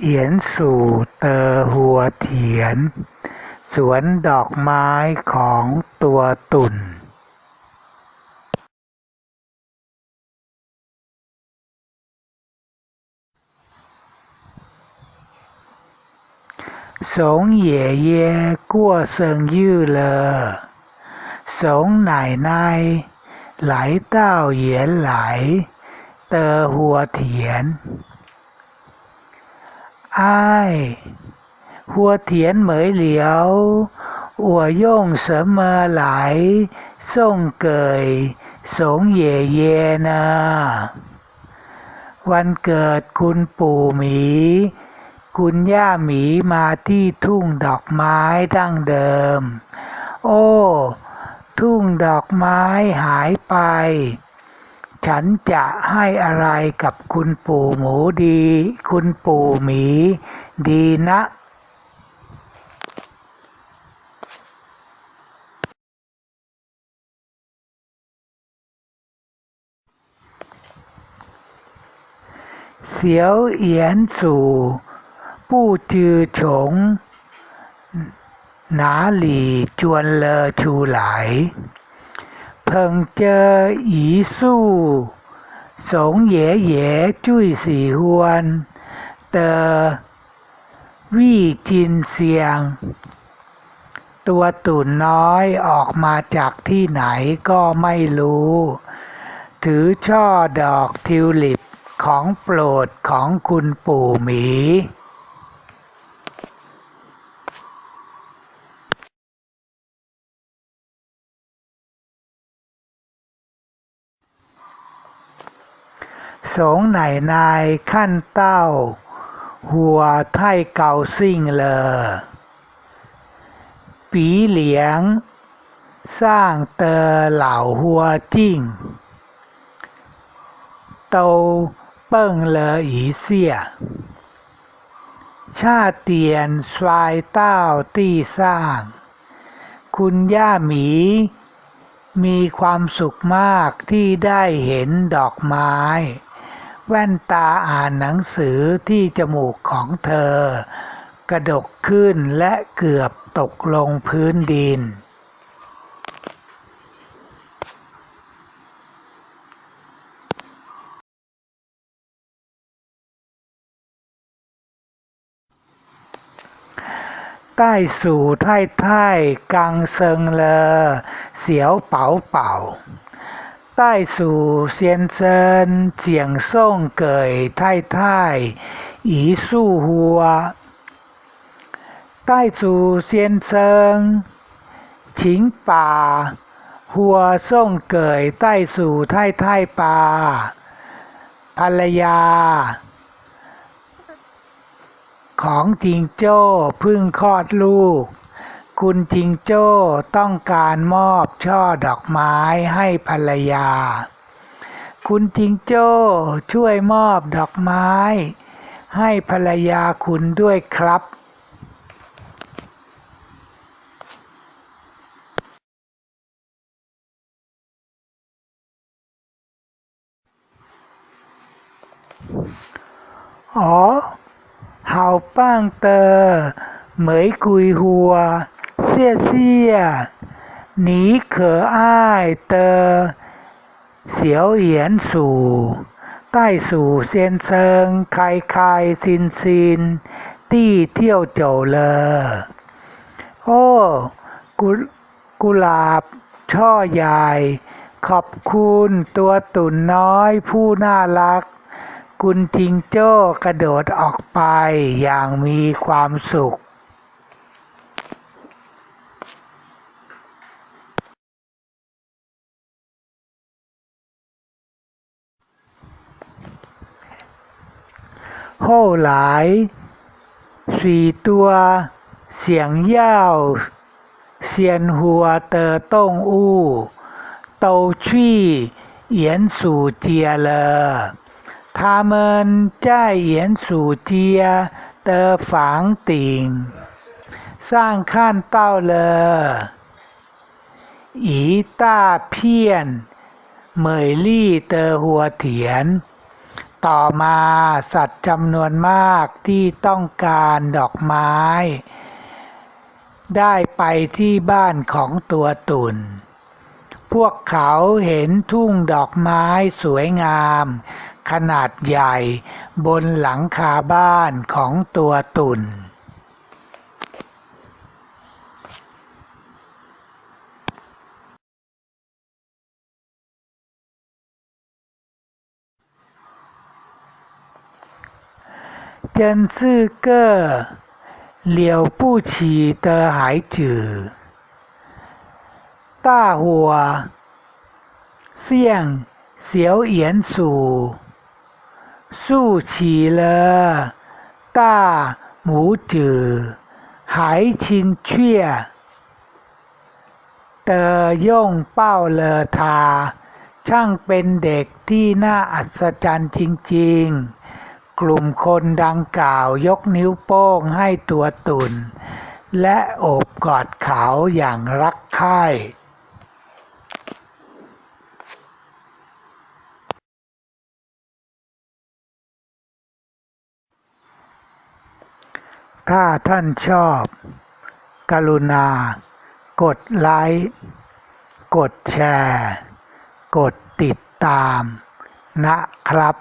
เหยียนสู่เตอหัวเถียน สวนดอกไม้ของตัวตุ่น 怂爷爷过生日了，怂奶奶来到原来的花田。 อ้ายหัวเถียนเหมยเหลียวอั่วย่งเสมอหลายส่งเกย สงเยเยนา วันเกิดคุณปู่หมี คุณย่าหมีมาที่ทุ่งดอกไม้ดั้งเดิม โอ้ ทุ่งดอกไม้หายไป ฉันจะให้อะไรกับคุณปู่หมูดี คุณปู่หมี ดีนะเสียวเอียนสู่ผู้จือฉง หนาหลีจวนเลอชูหลาย 碰着一束怂爷爷最喜欢的郁金香 ตัวตุ่นน้อยออกมาจากที่ไหนก็ไม่รู้ ถือช่อดอกทิวลิปของโปรดของคุณปู่หมี สงไหนนายขั้นเต้า หัวไทเก่าซิ่งเลอ ปีเหลียง สร้างเตอเหล่าหัวจิ้งเตาเปิ้งเลออีเสีย ชาเตียนสวายเต้าตี้สร้าง คุณย่าหมีมีความสุขมากที่ได้เห็นดอกไม้ แว่นตาอ่านหนังสือที่จมูกของเธอ กระดกขึ้นและเกือบตกลงพื้นดิน ใต้สู่ไท่ไท่กังเซิงเลอ เสียวเป๋าเป่าปา 袋鼠先สู่เซียนเซินเจียงซ่ง太กยไท่ไท่อีสู้หัวใภรรยา ของจิงโจ้พึ่งคลอดลูก คุณจิงโจ้ต้องการมอบช่อดอกไม้ให้ภรรยา คุณจิงโจ้ช่วยมอบดอกไม้ ให้ภรรยาคุณด้วยครับอ๋อเห่าป้างเตอ เหมยกุยหัว 谢谢你可爱的小鼹鼠。袋鼠先生开开心心地跳走了。โอ้กุกุหลาบช่อใหญ่ ขอบคุณตัวตุ่นน้อยผู้น่ารัก คุณจิงโจ้กระโดดออกไปอย่างมีความสุข 后来，许多想要鲜花的动物都去鼹鼠家了。他们在鼹鼠家的房顶上看到了一大片美丽的花田。 ต่อมาสัตว์จำนวนมากที่ต้องการดอกไม้ ได้ไปที่บ้านของตัวตุ่น พวกเขาเห็นทุ่งดอกไม้สวยงาม ขนาดใหญ่บนหลังคาบ้านของตัวตุ่น 真是个了不起的孩子。大伙向小鼹鼠竖起了大拇指，还亲切的拥抱了他。ช่างเป็นเด็กที่น่าอัศจรรย์จริงๆ กลุ่มคนดังกล่าวยกนิ้วโป้งให้ตัวตุนและโอบกอดเขาอย่างรักใคร่ถ้าท่านชอบ กรุณา กดไลค์ กดแชร์ กดติดตามนะครับ